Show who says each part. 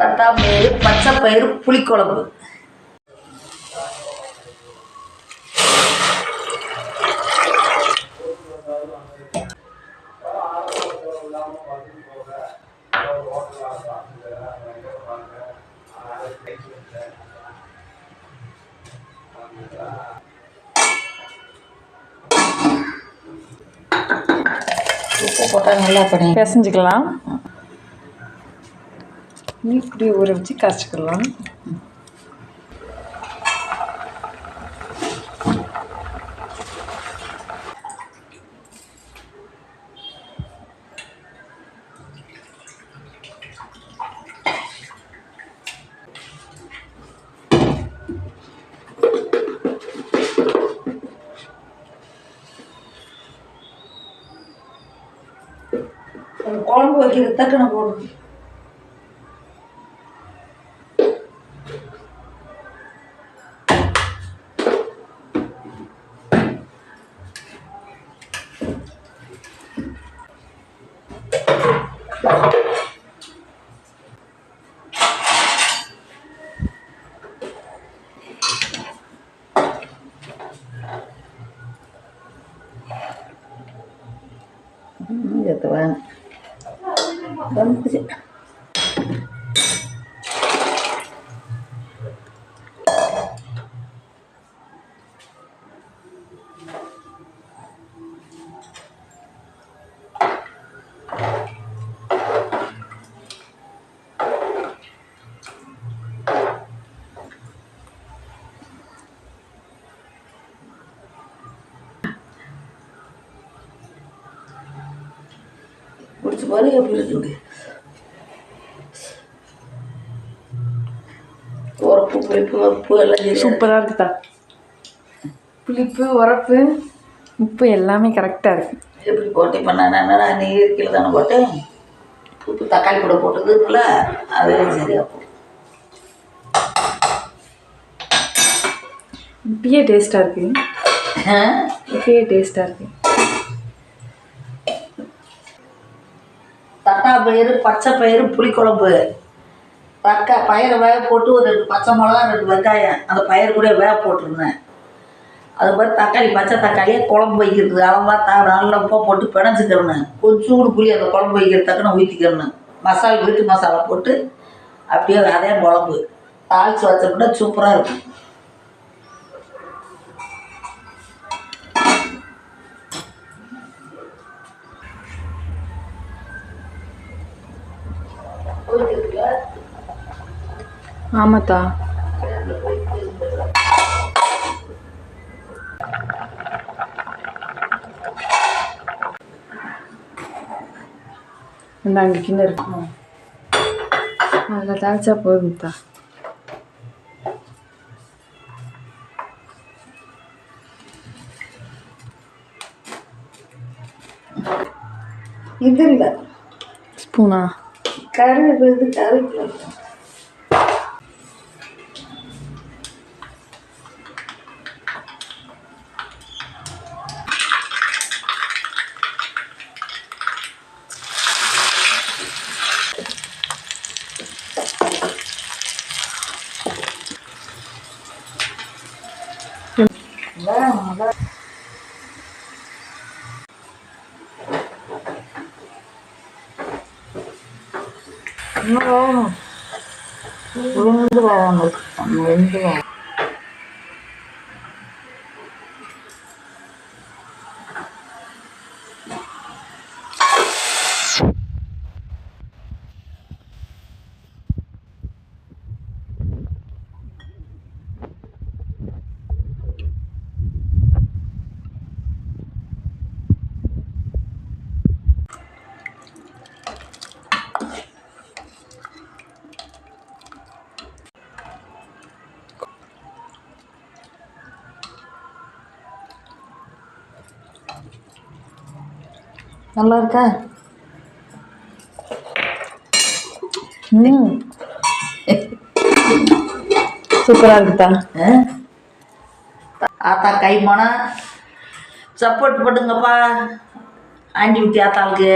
Speaker 1: தட்டாப்பயிறு பச்சை பயிறு புளிக்குழம்பு. உப்பு போட்டால் நல்லா பண்ணி
Speaker 2: பிசைஞ்சுக்கலாம். இப்படி ஊற வச்சு காய்ச்சிக்கலாம்.
Speaker 1: குழம்பு வைக்கிறது தக்கன Jatuhan. Bagus sih. குடிச்சு பாரு எப்படி இருக்குது உரப்பு புளிப்பு உப்பு எல்லாம்
Speaker 2: சூப்பராக இருக்குதா? புளிப்பு உரப்பு உப்பு எல்லாமே கரெக்டாக இருக்கு.
Speaker 1: எப்படி போட்டி பண்ணா நீ கீழே தானே போட்டேன்? உப்பு தக்காளி கூட போட்டதுல அதே சரியா போகும்
Speaker 2: இப்பயே டேஸ்ட்டாக இருக்கு.
Speaker 1: ஆ?
Speaker 2: இப்பயே டேஸ்ட்டாக இருக்கு.
Speaker 1: தட்டா பயிறு பச்சை பயிறு புளிக்குழம்பு. தக்கா பயிரை வேக போட்டு ஒரு ரெண்டு பச்சை மிளகா ரெண்டு வெங்காயம் அந்த பயிர் கூட வேக போட்டிருந்தேன். அது மாதிரி தக்காளி பச்சை தக்காளியே குழம்பு வைக்கிறது. அளவாக தா நல்லா உப்பை போட்டு பிணைச்சிக்கிறணும் கொஞ்சோண்டு புளி அந்த குழம்பு வைக்கிறதுக்குன்னு ஊற்றிக்கிறணும் மசாலா வீட்டு மசாலா போட்டு அப்படியே அதே குழம்பு தாளித்து வச்சோம்னா சூப்பராக இருக்கும்.
Speaker 2: ஆமாத்தா. அங்கே கிண்ண இருக்கும் அதில் தாளிச்சா போதும்தா
Speaker 1: இது இல்லை.
Speaker 2: ஸ்பூனா?
Speaker 1: கருவேப்பிலை இது கருவேப்பிலை இன்னும் வேகணும் ఎందుకు ఎందుకు நல்லா இருக்கா
Speaker 2: ம். சூப்பராக இருக்குதா
Speaker 1: ஆ? ஆத்தா கை போனா சப்போர்ட் பண்ணுங்கப்பா ஆண்டி ஊற்றி ஆத்தாளுக்கு.